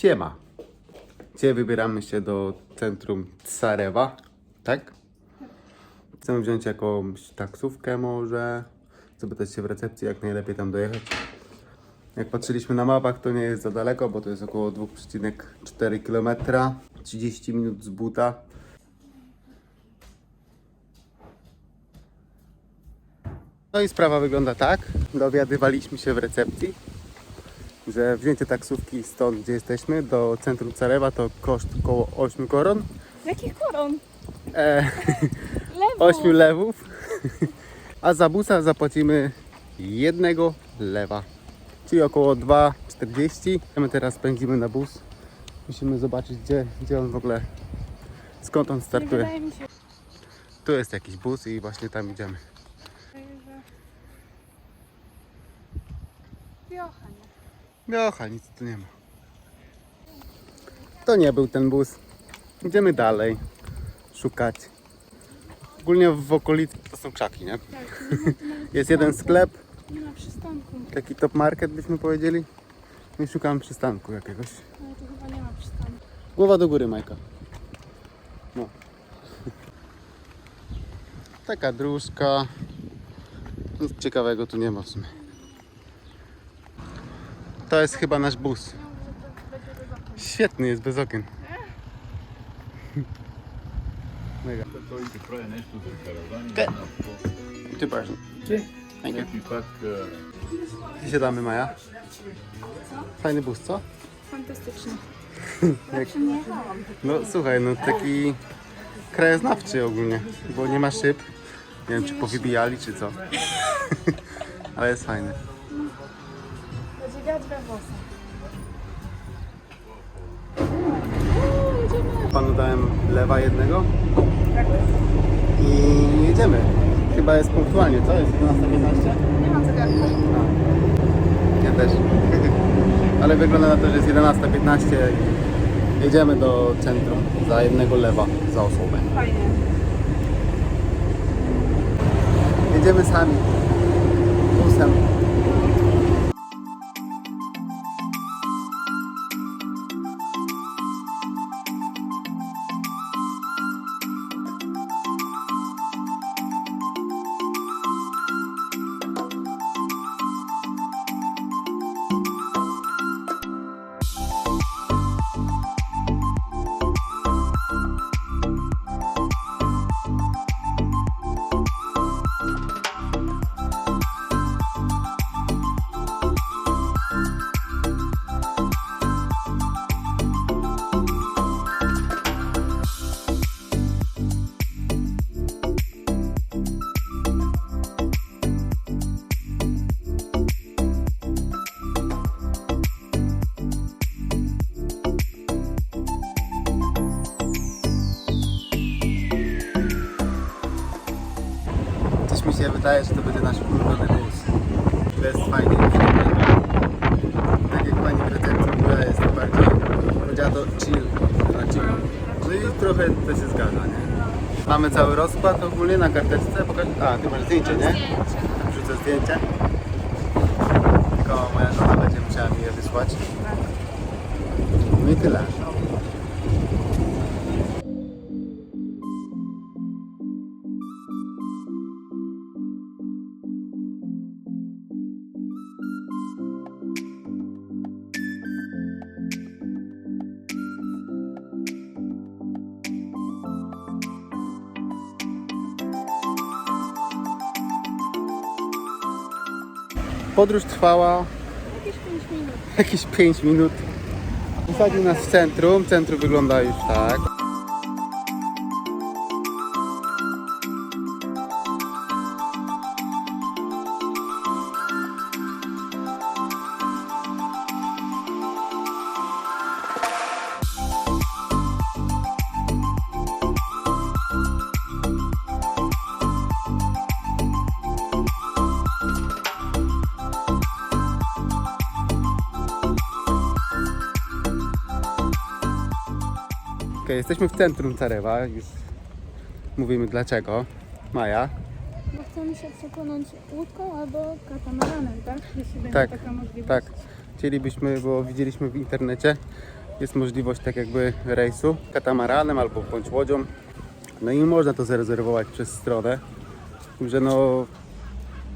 Siema. Dzisiaj wybieramy się do centrum Tsarewa, tak? Chcemy wziąć jakąś taksówkę może, zapytać się w recepcji, jak najlepiej tam dojechać. Jak patrzyliśmy na mapach, to nie jest za daleko, bo to jest około 2,4 km, 30 minut z buta. No i sprawa wygląda tak. Dowiadywaliśmy się w recepcji, że wzięcie taksówki stąd, gdzie jesteśmy, do centrum Carewa to koszt około 8 koron. Jakich koron? E, Lewo. 8 lewów. A za busa zapłacimy jednego lewa. Czyli około 2,40. My teraz pędzimy na bus. Musimy zobaczyć, gdzie, gdzie on w ogóle, skąd on startuje. wydaje mi się, Tu jest jakiś bus i właśnie tam idziemy. że... Wiocha, nie? Jocha, nic tu nie ma. To nie był ten bus. Idziemy dalej. Szukać. Ogólnie w okolicy to są krzaki, nie? Tak, Jest jeden sklep, Nie ma przystanku. taki top market byśmy powiedzieli. No I szukamy przystanku jakiegoś. Ale tu chyba nie ma przystanku. Głowa do góry, Majka. No. Taka dróżka. Nic ciekawego tu nie ma w sumie. To jest chyba nasz bus. Świetny jest bez okien. Mega. Ty person. Thank. Gdzie siadamy, Maja? Fajny bus, co? Fantastyczny. Jak... No słuchaj, no taki krajoznawczy ogólnie, bo nie ma szyb. Nie wiem, czy powybijali, czy co. Ale jest fajny. Panu dałem lewa jednego Tak. i jedziemy. Chyba jest punktualnie, co? Jest 11.15? Nie mam zegarka. Ja też. Ale wygląda na to, że jest 11.15 i jedziemy do centrum za jednego lewa za osobę. Fajnie. Jedziemy sami. Busem. Coś mi się wydaje, że to będzie nasz ulubiony bus. To jest fajnie. Tak jak pani recepcji mówiła, jest to bardziej, powiedziała to chill, na chill. No i trochę to się zgadza, nie? Mamy cały rozkład ogólnie na karteczce. Pokaż... A, ty masz zdjęcie, nie? Wrzucę zdjęcie. Tylko moja żona będzie musiała mi je wysłać. No i tyle. Podróż trwała Jakieś 5 minut. jakieś 5 minut. Usadził nas w centrum. Centrum wygląda już tak. Jesteśmy w centrum Carewa. Już mówimy dlaczego. Maja. Bo chcemy się przepłynąć łódką albo katamaranem, tak? Jeśli będzie Tak, taka możliwość. tak. Chcielibyśmy, bo widzieliśmy w internecie, jest możliwość tak jakby rejsu katamaranem albo bądź łodzią. No i można to zarezerwować przez stronę. Z tym, że no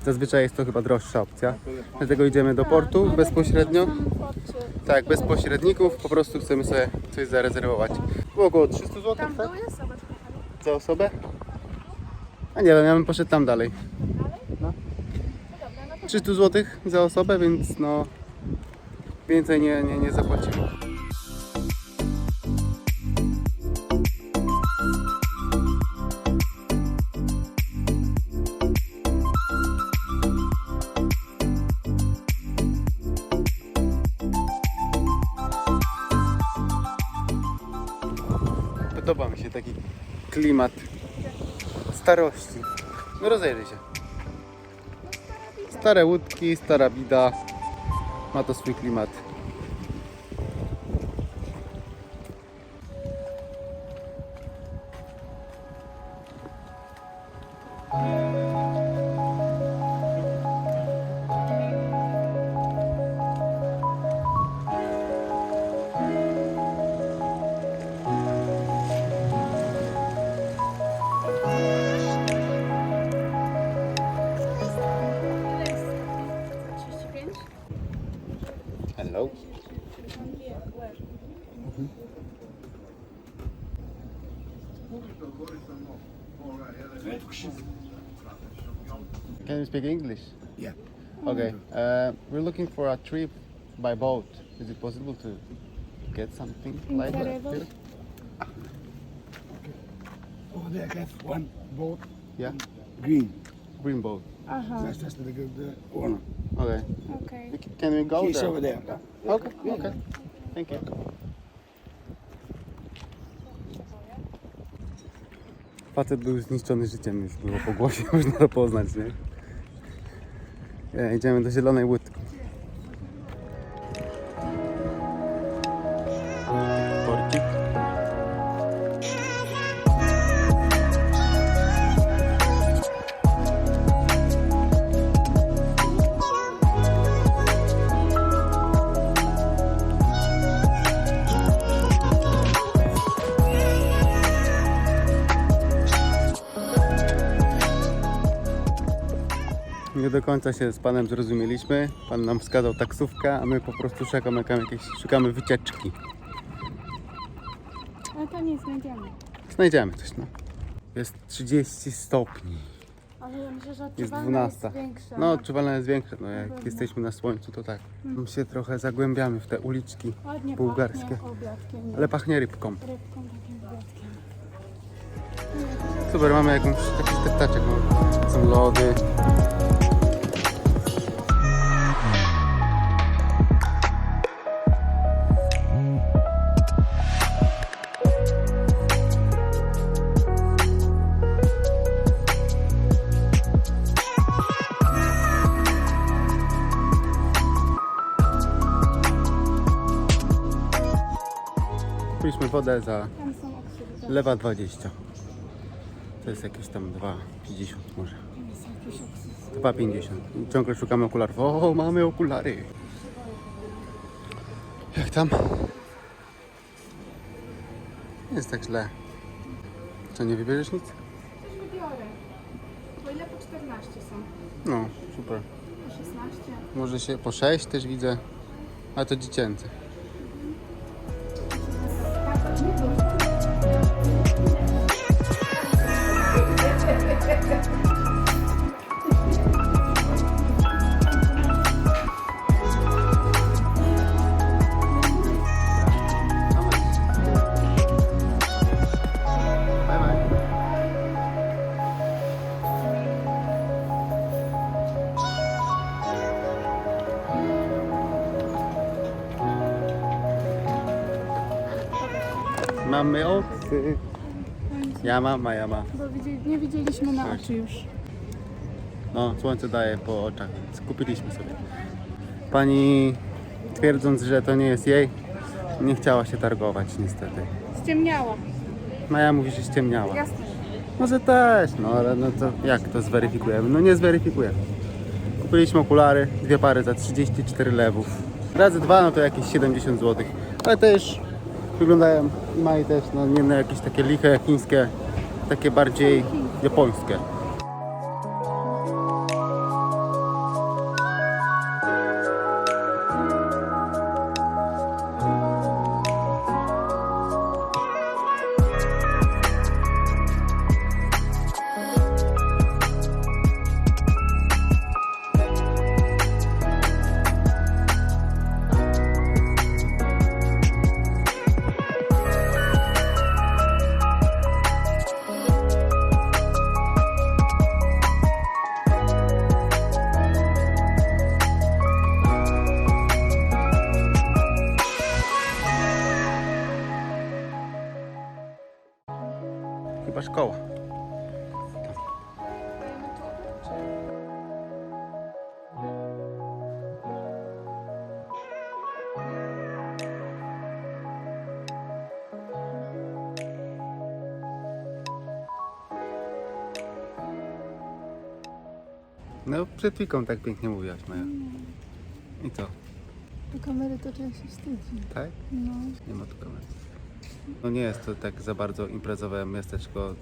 zazwyczaj jest to chyba droższa opcja. Dlatego idziemy do portu bezpośrednio. W samym porcie. Tak, bez pośredników, po prostu chcemy sobie coś zarezerwować. Było około 300 zł, Tam tak? zobacz kochanie. Za osobę? A nie wiem, ja bym poszedł tam dalej. No dobra, no to 300 zł za osobę, więc no więcej nie, nie, nie zapłacimy. Starości. No rozejrzyj się. Stare łódki, stara bida. Ma to swój klimat. ile speak English? Yeah. Okay. Uh, we're looking for a trip by boat. Is it possible to get something like that? Incredible. here? Over there, I have one boat, Yeah. green. Green boat. Aha, That's just the, the owner. Okay. okej. We c- Can we go He's there? over there. Okay. Okay. Thank you. Facet był zniszczony życiem, już było po głosie, można to poznać, nie? Nie, idziemy do zielonej łódki. Do końca się z panem zrozumieliśmy. Pan nam wskazał taksówkę, a my po prostu szukamy jakieś, szukamy wycieczki. Ale to nie znajdziemy. Znajdziemy coś, no. Jest 30 stopni. Ale ja myślę, że Jest odczuwalne 12. jest większa. No, odczuwalne jest większe, no jak pewno. jesteśmy na słońcu, to tak. My się trochę zagłębiamy w te uliczki, Ładnie bułgarskie. pachnie obiadkiem. ale pachnie rybką. Rybką takim obiadkiem. Super, mamy jakąś taki deptaczek, no. Są lody. Wodę za lewa 20. To jest jakieś tam 2,50 może. Tam są jakieś oksydy. 2,50. Ciągle szukamy okularów. O, mamy okulary. Jak tam? Nie jest tak źle. Co, nie wybierzesz nic? Coś wybiorę. Bo ile po 14 są? No, super. Po 16? Może się po 6 też widzę. A to dziecięce. Thank you. Mamy oksy. Ja mam, a ja ma. Bo widzieli, nie widzieliśmy na oczy już. No, słońce daje po oczach, więc kupiliśmy sobie. Pani twierdząc, że to nie jest jej, nie chciała się targować niestety. Ściemniała. Maja mówi, że ściemniała. Jasne. Może też, no ale no to jak to zweryfikujemy? No nie zweryfikujemy. Kupiliśmy okulary, dwie pary za 34 lewów. Razy dwa, no to jakieś 70 zł. Ale już wyglądają i mają też no, nie na jakieś takie liche chińskie, takie bardziej japońskie. Chyba szkoła. No przed chwilką tak pięknie mówiłaś Maja. I co? Do kamery to człowiek się wstydzi. Tak? No. Nie ma tu kamery. No nie jest to tak za bardzo imprezowe miasteczko.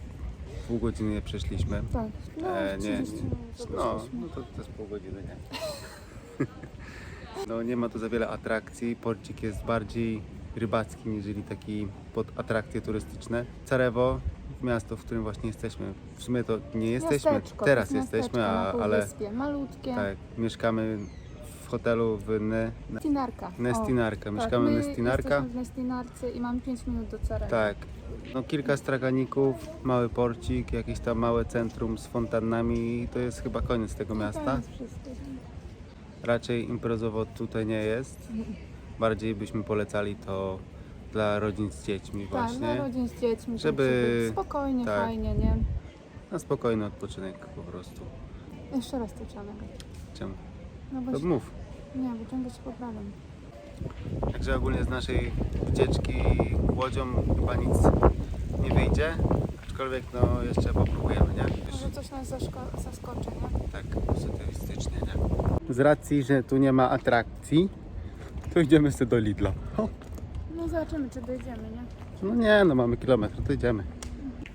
Pół godziny przeszliśmy. Tak. No, E, nie, nie. 30 minut No, no to, to jest pół godziny, nie? No nie ma tu za wiele atrakcji. Porcik jest bardziej rybacki niż taki pod atrakcje turystyczne. Carewo, miasto, w którym właśnie jesteśmy. W sumie to nie jesteśmy, Miasteczko, teraz to jest jesteśmy, miasteczko a, na ale półwyspie. Malutkie. tak, mieszkamy hotelu w ne, ne, Nestinarka. O, Nestinarka. tak, Mieszkamy my w Nestinarka. w Nestinarce i mam 5 minut do Carewa. Tak. No kilka straganików, mały porcik, jakieś tam małe centrum z fontannami i to jest chyba koniec tego miasta. wszystko. Raczej imprezowo tutaj nie jest. Bardziej byśmy polecali to dla rodzin z dziećmi Tak, dla właśnie. rodzin z dziećmi. Żeby-. Spokojnie, tak. fajnie, nie? Na spokojny odpoczynek po prostu. Jeszcze raz to trzeba nagrać. Czemu? No bo To mów. Nie, bo ciągle się poprawiam. Także ogólnie z naszej wycieczki łodzią chyba nic nie wyjdzie. Aczkolwiek no jeszcze popróbujemy, nie? Może coś nas zaskoczy, nie? Tak, pozytywistycznie, nie? Z racji, że tu nie ma atrakcji, to idziemy sobie do Lidla. No zobaczymy, czy dojdziemy, nie? No nie, no mamy kilometr, to idziemy.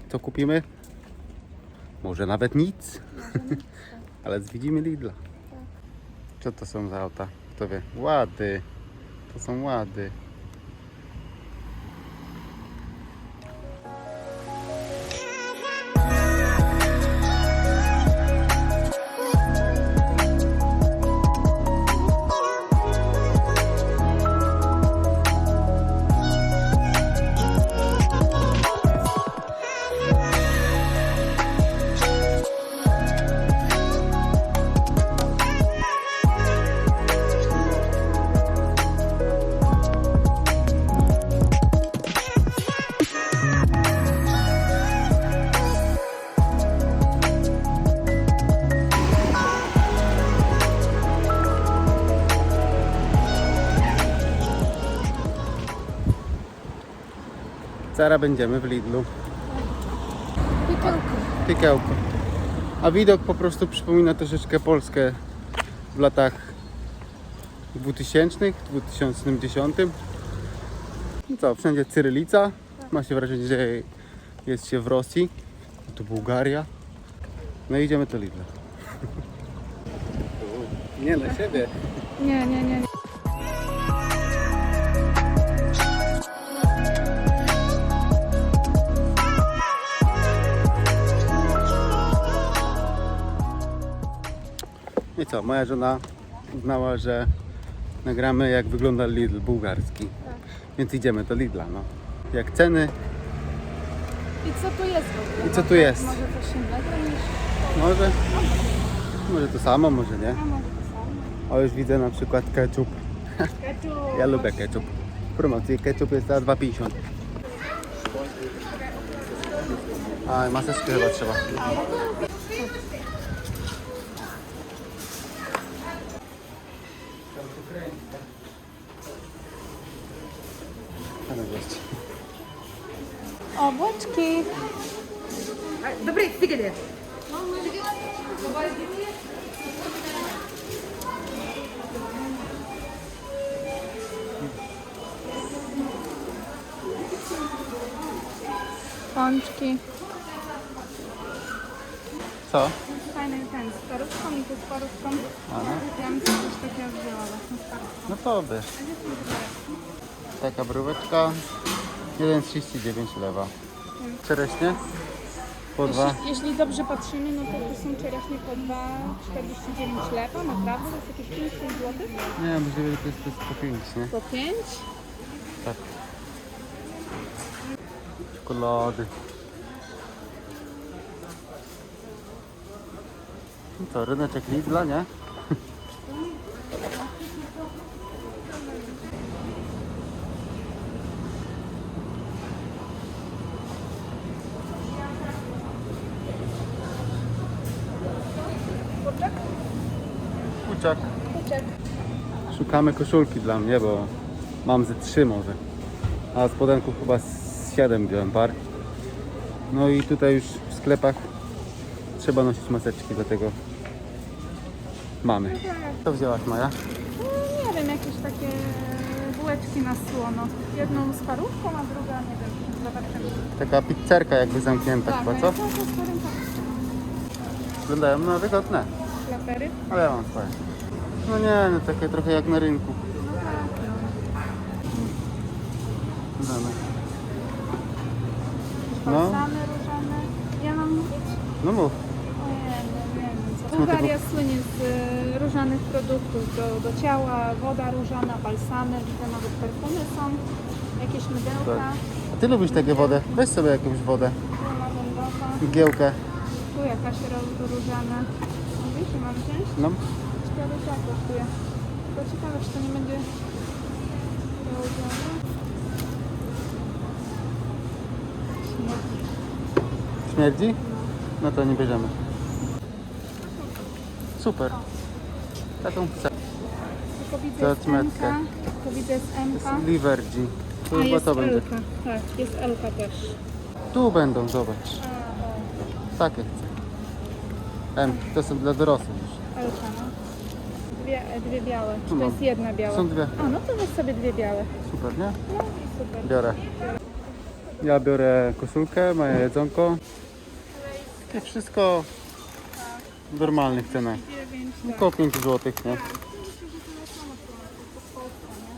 Co kupimy? Może nawet nic, ale zwiedzimy Lidla. Co to są za auta? Kto wie? Łady. To są łady. Zaraz będziemy w Lidlu. Piekiełko. A widok po prostu przypomina troszeczkę Polskę w latach 2000, 2010. No co, wszędzie cyrylica. Ma się wrażenie, że jest się w Rosji. Tu Bułgaria. No i idziemy do Lidla. Nie na siebie. Nie, nie, nie. Co, moja żona uznała, że nagramy jak wygląda Lidl bułgarski. Więc idziemy do Lidla, no. Jak ceny, I co tu jest w ogóle? I co tu jest? Może coś innego niż... może, może to samo, może nie. A może to samo. O, już widzę na przykład ketchup. Ja lubię ketchup. W promocji ketchup jest za 2,50. A, maseczkę chyba trzeba. Obłoczki. Dobry, tygodnie. Pączki. Co? Fajny ten, z parówką i tu z parówką. No. Ja bym coś takiego wzięła właśnie z parówką. No to bierz. Taka bróweczka. 1,39 lewa. Czereśnie? Po dwa. Jeśli, jeśli dobrze patrzymy, no to tu są czereśnie po 2,49 lewa, naprawdę? To jest jakieś 5 zł? Nie, możliwe, że to jest, to jest po 5, nie? Po 5? Tak. Czekolady. No co, ryneczek Lidla, nie? Szukamy koszulki dla mnie, bo mam ze trzy może. A spodenków chyba z 7 wziąłem par. No i tutaj już w sklepach trzeba nosić maseczki, dlatego mamy. Co wzięłaś Maja? No, nie wiem, jakieś takie bułeczki na słono. Jedną z parówką, a druga, nie wiem, zobaczymy. Taka pizzerka jakby zamknięta chyba, co? to jest parówka. Wyglądają no wygodne, Klapery. ale ja mam swoje. No nie, no takie trochę jak na rynku. No tak, no. Balsamy różane. Ja mam mówić? no mów. Ojej, nie wiem co. To Bułgaria słynie z y, różanych produktów do, do ciała, woda różana, balsamy, widzę nawet perfumy są, jakieś mydełka, Tak. A ty lubisz takie wodę? Weź sobie jakąś wodę. guma Igiełkę. tu jakaś ro- różana. Mówisz, że mam wziąć? No. 4 tak kosztuje. To ciekawe, czy to nie będzie. Śmierdzi. Śmierdzi? No to nie bierzemy. Super. Taką chcę. Tylko widzę To jest MK, tylko widzę jest MK. Tu A chyba jest to będzie. Elka, tak, jest Elka też. Tu będą, zobacz. Takie chcę. M, to są dla dorosłych już. Elka, no. Dwie, dwie białe. Czy No. to jest jedna biała? Są dwie. A, no to weź sobie dwie białe. Super, nie? No super. Biorę. Ja biorę koszulkę, moje jedzonko. I wszystko w normalnych cenach. Dziewięć, tak. Około 5 zł, nie? Myślę, że to jest samo to w Polsce, nie?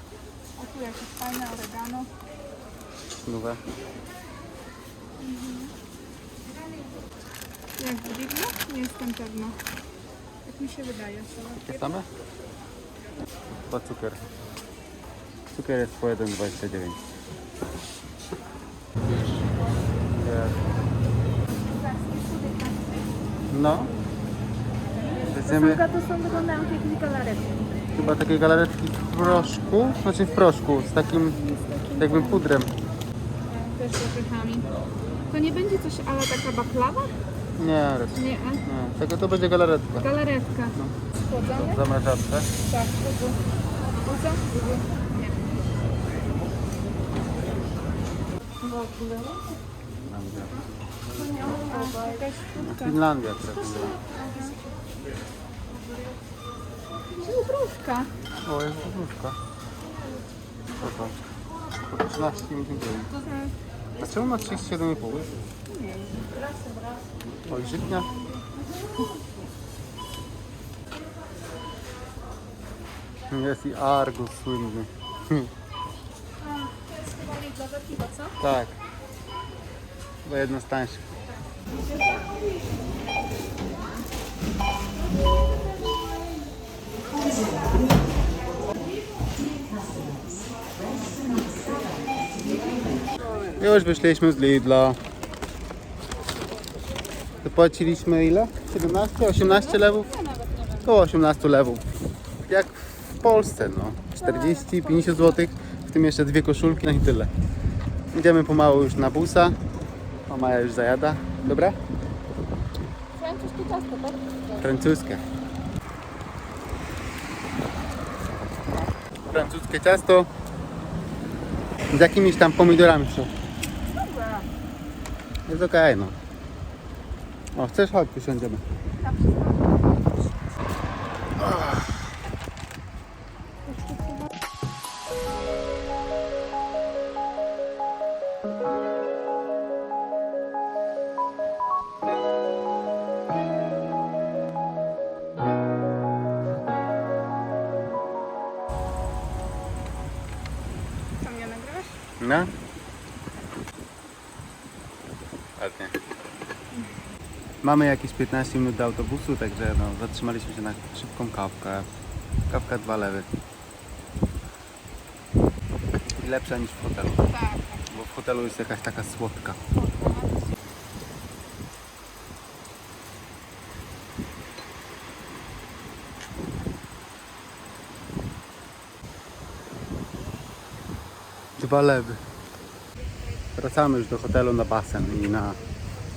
A tu jakieś fajne oregano. Nowe. Jak w Lidlu? Nie jestem pewna. Jak mi się wydaje. to Takie same? Chyba cukier. Cukier jest po 1,29. No. Weźmiemy to są wyglądają jak jakieś galaretki. chyba takie galaretki w proszku, znaczy w proszku, z takim jakby pudrem. Też z orzechami. To nie będzie coś ale taka baklawa? Nie, raz. Nie, a? nie. Tego to będzie galaretka. Galaretka. W zamrażarce. Tak? Buzu. Nie. W ogóle. Finlandia teraz. Żubrówka. O, jest żubrówka. Zobacz. Po 13,99. A czemu ma 37,5? Oj, żytnia. Jest i Argus słynny. Tak. Chyba jedno z tańszych. Już wyszliśmy z Lidla. Zapłaciliśmy ile? 17, 18 lewów? Około 18 lewów. Jak w Polsce, no. 40, 50 zł. W tym jeszcze dwie koszulki, no i tyle. Idziemy pomału już na busa. O, Maja już zajada. Dobra? Francuskie ciasto, tak? Francuskie. Francuskie ciasto. Z jakimiś tam pomidorami w środku. Dobra. Jest okej, no. O, chcesz? Chodź, usiądziemy. Ładnie. Mamy jakieś 15 minut do autobusu, także no, zatrzymaliśmy się na szybką kawkę. Kawka dwa lewy. I lepsza niż w hotelu. Tak. Bo w hotelu jest jakaś taka słodka. Dwa lewy. Wracamy już do hotelu na basen i na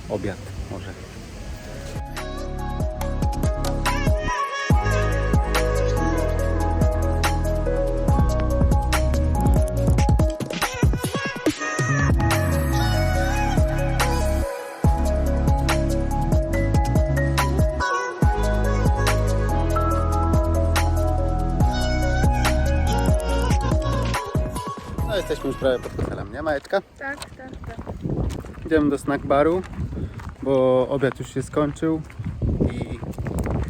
obiad może. No jesteśmy już prawie pod hotelem, nie Majeczka? Tak. Idziemy do snack baru, bo obiad już się skończył i,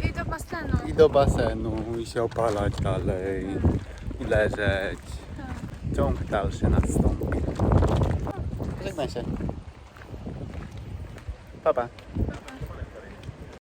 I do basenu. i do basenu i się opalać dalej i leżeć. Ciąg dalszy nastąpi. Żegnaj się. Pa, pa.